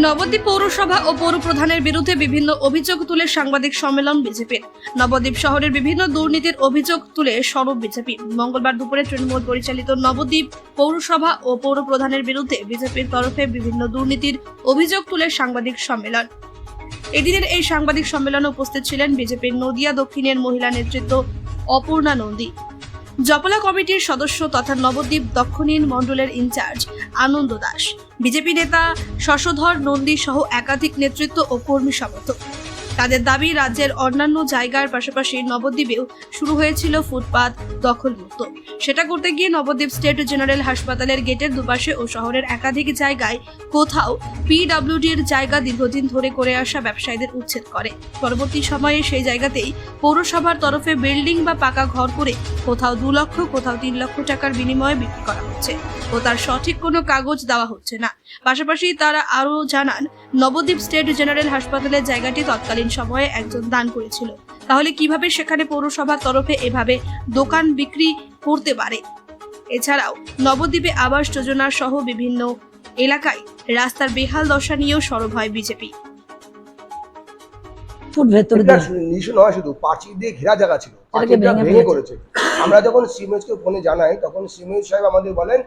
নবদ্বীপ পৌরসভা ও পৌর প্রধানের বিরুদ্ধে বিভিন্ন অভিযোগ তুলে সাংবাদিক সম্মেলন বিজেপির। নবদ্বীপ শহরের বিভিন্ন দুর্নীতির অভিযোগ তুলে সরব বিজেপি। মঙ্গলবার দুপুরে তৃণমূল পরিচালিত নবদ্বীপ পৌরসভা ও পৌর প্রধানের বিরুদ্ধে বিজেপির তরফে বিভিন্ন দুর্নীতির অভিযোগ তুলে সাংবাদিক সম্মেলন। এদিনের এই সাংবাদিক সম্মেলনে উপস্থিত ছিলেন বিজেপির নদিয়া দক্ষিণের মহিলা নেতৃত্ব অপূর্ণা নন্দী। জপলা কমিটির সদস্য তথা নবদ্বীপ দক্ষিণীন মণ্ডলের ইনচার্জ আনন্দ দাস। বিজেপি নেতা শশধর নন্দী সহ একাধিক নেতৃত্ব ও কর্মী সমর্থক। তাদের দাবি রাজ্যের অন্যান্য জায়গার পাশাপাশি নবদ্বীপেও শুরু হয়েছিল ফুটপাত দখলমুক্ত। সেটা করতে গিয়ে নবদ্বীপ স্টেট জেনারেল হাসপাতালের গেটের দুপাশে ও শহরের একাধিক জায়গায় কোথাও পিডব্লিউডির জায়গা দীর্ঘদিন ধরে করে আসা ব্যবসায়ীদের উচ্ছেদ করে। পরবর্তী সময়ে সেই জায়গাতেই পৌরসভার তরফে বিল্ডিং বা পাকা ঘর করে কোথাও দু লক্ষ, কোথাও তিন লক্ষ টাকার বিনিময়ে বিক্রি করা হচ্ছে। ও তার সঠিক কোনো কাগজ দেওয়া হচ্ছে না। পাশাপাশি তারা আরও জানান নবদ্বীপ স্টেট জেনারেল হাসপাতালের জায়গাটি তৎকালীন সময়ে একজন দান করেছিল। তাহলে কীভাবে সেখানে পৌরসভার তরফে এভাবে দোকান বিক্রি করতে পারে? এছাড়াও নবদ্বীপে আবাস যোজনা সহ বিভিন্ন এলাকায় রাস্তার বেহাল দশা নিয়েও সরব হয় বিজেপি। ফুট ভেতরে এটা নয় শুধু পাঁচিল দিয়ে ঘেরা জায়গা ছিল। পাঁচিলটা ভেঙে ভেঙে করেছে আমরা যখন সিমেজকে ফোনে জানাই তখন সিমেজ সাহেব আমাদের বলেন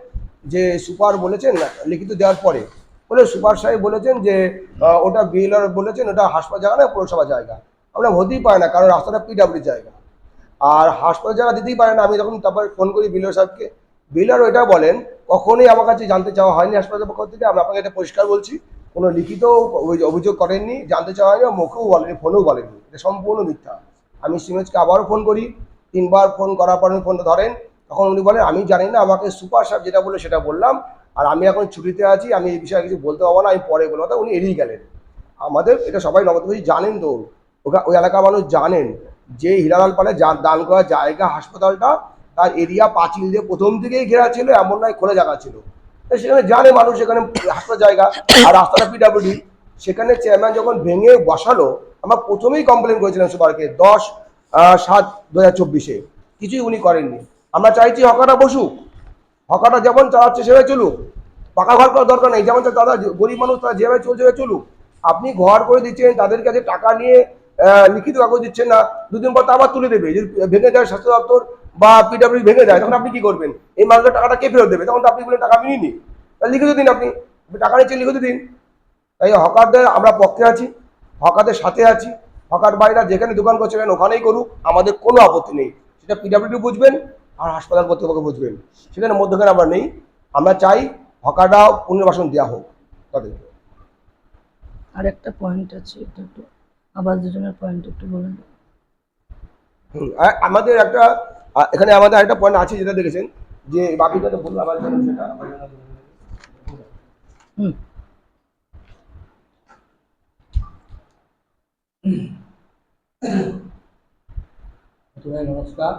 যে সুপার বলেছেন না লিখিত দেওয়ার পরে। বলে সুপার সাহেব বলেছেন যে ওটা বিএলআর বলেছেন, ওটা হাসপাতাল জায়গা না, পৌরসভা জায়গা। আমরা হতেই পারে না, কারণ রাস্তাটা পিডাব্লিউ জায়গা। আর হাসপাতাল জায়গা দিতেই পারে না, আমি যখন তারপর ফোন করি বিএলআর সাহেবকে, বিএলআর ওইটা বলেন, কখনোই আমার কাছে জানতে চাওয়া হয়নি হাসপাতালের পক্ষ থেকে আমরা আপনাকে এটা পরিষ্কার বলছি, কোনো লিখিত অভিযোগ করেননি, জানতে চাওয়া হয়নি মুখেও বলেনি, ফোনেও বলেনি এটা সম্পূর্ণ মিথ্যা। আমি সিমেজকে আবারও ফোন করি, তিনবার ফোন করার পর উনি ফোনটা ধরেন, তখন উনি বলেন, আমি জানি না, আমাকে সুপার সাহেব যেটা বলে সেটা বললাম আর আমি এখন ছুটিতে আছি, আমি এই বিষয়ে কিছু বলতে পারব না, আমি পরে বলব। তা উনি এড়িয়ে গেলেন। আমাদের, এটা সবাই নবদ্বীপ জানেন তো, ওখা, ওই এলাকার মানুষ জানেন যে হিরালাল পালে দান করা জায়গা, হাসপাতালটা তার এরিয়া পাঁচিল দিয়ে প্রথম থেকেই ঘেরা ছিল, এমন নয় খোলা জায়গা ছিল। সেখানে জানে মানুষ সেখানে হাসপাতাল জায়গা, আর রাস্তাটা পিডাব্লিউডি সেখানে চেয়ারম্যান যখন ভেঙে বসালো, আমরা প্রথমেই কমপ্লেন করেছিলাম সুপারকে, দশ সাত দু হাজার চব্বিশে। কিছুই উনি করেননি। আমরা চাইছি হকারটা বসুক। হকারটা যেমন চালাচ্ছে সেভাবে চলুক। পাকা ঘর করার দরকার নেই। যেমন তারা গরিব মানুষ, তারা যেভাবে চলছে চলুক। আপনি ঘর করে দিচ্ছেন, তাদের কাছে টাকা নিয়ে লিখিত কাগজ দিচ্ছেন না, দুদিন পর আবার তুলে দেবে। যদি ভেঙে যায় স্বাস্থ্য দপ্তর বা পিডব্লিউ ভেঙে যায়, তখন আপনি কি করবেন? এই মানুষের টাকাটা কে ফেরত দেবে? তখন তো আপনি বলেন টাকা আমি তাহলে লিখিত দিন আপনি। আপনি টাকা নিচ্ছেন লিখিত দিন। তাই হকারদের আমরা পক্ষে আছি, হকারদের সাথে আছি। হকার বাইরা যেখানে দোকান করছে ওখানেই করুক, আমাদের কোনো আপত্তি নেই। সেটা পিডাব্লিউডি বুঝবেন। আর হাসপাতাল কর্তৃপক্ষ বুঝবেন সেখানে মধ্যখানে আমরা নেই। আমরা চাই হকারটা পুনর্বাসন দেওয়া হোক তাদেরকে আর একটা পয়েন্ট আছে এটা একটু আবাস যোজনার পয়েন্ট একটু বলুন আর আমাদের একটা এখানে আমাদের একটা পয়েন্ট আছে যেটা দেখেছেন যে বাকি কথা বলুন আবার সেটা হুম। নমস্কার।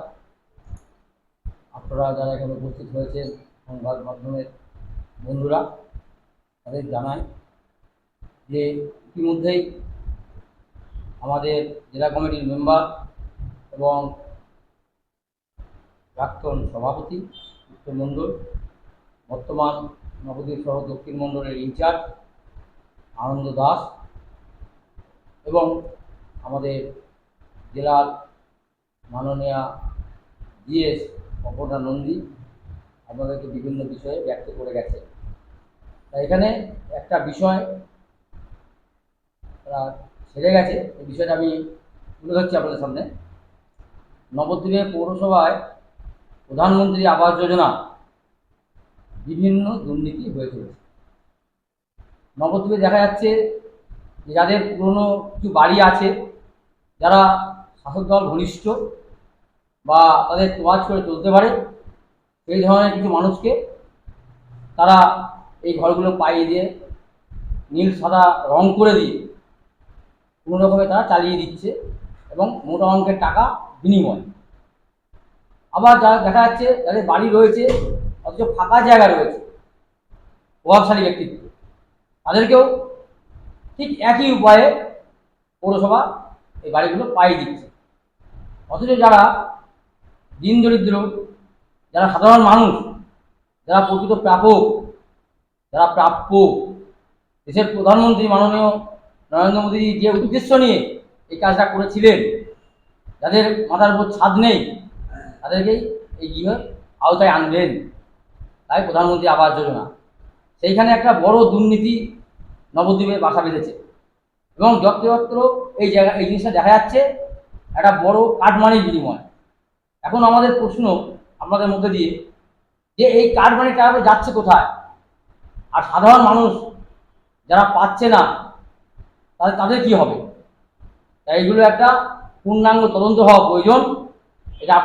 আপনারা যারা এখানে উপস্থিত হয়েছেন সংবাদ মাধ্যমের বন্ধুরা, তাদের জানাই যে ইতিমধ্যেই আমাদের জেলা কমিটির মেম্বার এবং প্রাক্তন সভাপতি উত্তর মণ্ডল, বর্তমান নবদ্বীপ সহ দক্ষিণ মণ্ডলের ইনচার্জ আনন্দ দাস এবং আমাদের জেলার মাননীয়া জিএস অপর্ণা নন্দী আপনাদেরকে বিভিন্ন বিষয়ে ব্যক্ত করে গেছে তা এখানে একটা বিষয় তারা ছেড়ে গেছে। এই বিষয়টা আমি তুলে ধরছি আপনাদের সামনে। নবদ্বীপে পৌরসভায় প্রধানমন্ত্রী আবাস যোজনা বিভিন্ন দুর্নীতি হয়ে চলেছে। নবদ্বীপে দেখা যাচ্ছে যাদের পুরনো কিছু বাড়ি আছে, যারা শাসক দল ঘনিষ্ঠ বা তাদের তোয়াজ করে চলতে পারে, সেই ধরনের কিছু মানুষকে তারা এই ঘরগুলো পাইয়ে দিয়ে নীল, সাদা রং করে দিয়ে কোনো রকমে তারা চালিয়ে দিচ্ছে এবং মোটা অঙ্কের টাকা বিনিময়। আবার যারা দেখা যাচ্ছে, যাদের বাড়ি রয়েছে, অথচ ফাঁকা জায়গা রয়েছে, প্রভাবশালী ব্যক্তিত্ব তাদেরকেও ঠিক একই উপায়ে পৌরসভা এই বাড়িগুলো পাইয়ে দিচ্ছে। অথচ যারা দিন দরিদ্র, যারা সাধারণ মানুষ, যারা প্রকৃত প্রাপক, যারা প্রাপ্য। দেশের প্রধানমন্ত্রী মাননীয় নরেন্দ্র মোদী যে উদ্দেশ্য নিয়ে এই কাজটা করেছিলেন, যাদের মাথার উপর ছাদ নেই তাদেরকেই এই গৃহ আওতায় আনবেন তাই প্রধানমন্ত্রী আবাস যোজনা। সেইখানে একটা বড় দুর্নীতি নবদ্বীপে বাসা বেঁধেছে। এবং যত্রযত্র এই জায়গা, এই জিনিসটা দেখা যাচ্ছে, একটা বড় কাঠমানির বিনিময়। এখন আমাদের প্রশ্ন আপনাদের মধ্যে দিয়ে, যে এই কাঠমানি টাকা যাচ্ছে কোথায়? আর সাধারণ মানুষ যারা পাচ্ছে না, তাদের তাদের কি হবে? তাই এগুলো একটা পূর্ণাঙ্গ তদন্ত হওয়া প্রয়োজন।